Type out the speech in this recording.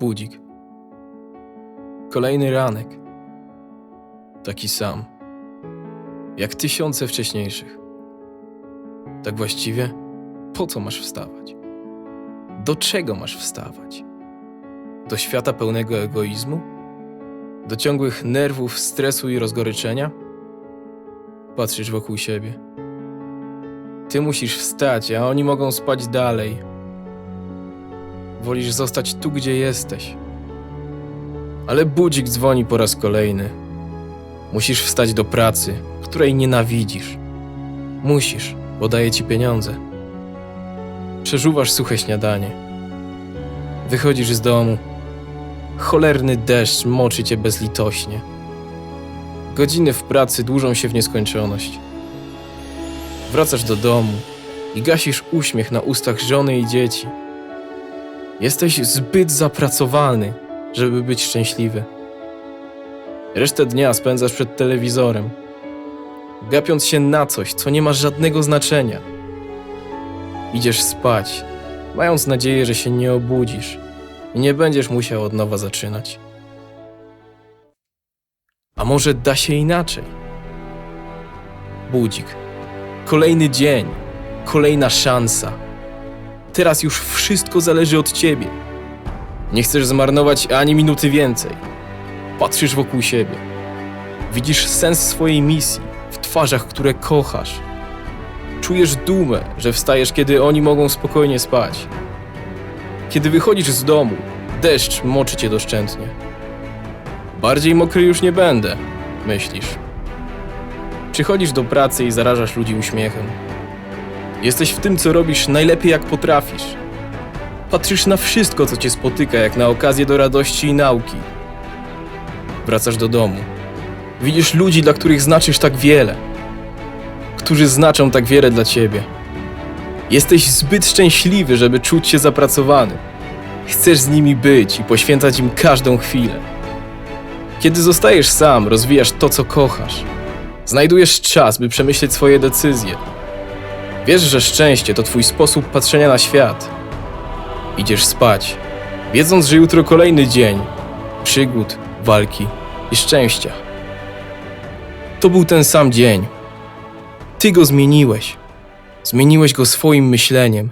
Budzik. Kolejny ranek. Taki sam. Jak tysiące wcześniejszych. Tak właściwie, po co masz wstawać? Do czego masz wstawać? Do świata pełnego egoizmu? Do ciągłych nerwów, stresu i rozgoryczenia? Patrzysz wokół siebie. Ty musisz wstać, a oni mogą spać dalej. Wolisz zostać tu, gdzie jesteś. Ale budzik dzwoni po raz kolejny. Musisz wstać do pracy, której nienawidzisz. Musisz, bo daje ci pieniądze. Przeżuwasz suche śniadanie. Wychodzisz z domu. Cholerny deszcz moczy cię bezlitośnie. Godziny w pracy dłużą się w nieskończoność. Wracasz do domu i gasisz uśmiech na ustach żony i dzieci. Jesteś zbyt zapracowany, żeby być szczęśliwy. Resztę dnia spędzasz przed telewizorem, gapiąc się na coś, co nie ma żadnego znaczenia. Idziesz spać, mając nadzieję, że się nie obudzisz i nie będziesz musiał od nowa zaczynać. A może da się inaczej? Budzik. Kolejny dzień, kolejna szansa. Teraz już wszystko zależy od ciebie. Nie chcesz zmarnować ani minuty więcej. Patrzysz wokół siebie. Widzisz sens swojej misji w twarzach, które kochasz. Czujesz dumę, że wstajesz, kiedy oni mogą spokojnie spać. Kiedy wychodzisz z domu, deszcz moczy cię doszczętnie. Bardziej mokry już nie będę, myślisz. Przychodzisz do pracy i zarażasz ludzi uśmiechem. Jesteś w tym, co robisz najlepiej jak potrafisz. Patrzysz na wszystko, co cię spotyka, jak na okazję do radości i nauki. Wracasz do domu. Widzisz ludzi, dla których znaczysz tak wiele. Którzy znaczą tak wiele dla ciebie. Jesteś zbyt szczęśliwy, żeby czuć się zapracowany. Chcesz z nimi być i poświęcać im każdą chwilę. Kiedy zostajesz sam, rozwijasz to, co kochasz. Znajdujesz czas, by przemyśleć swoje decyzje. Wiesz, że szczęście to twój sposób patrzenia na świat. Idziesz spać, wiedząc, że jutro kolejny dzień przygód, walki i szczęścia. To był ten sam dzień. Ty go zmieniłeś. Zmieniłeś go swoim myśleniem,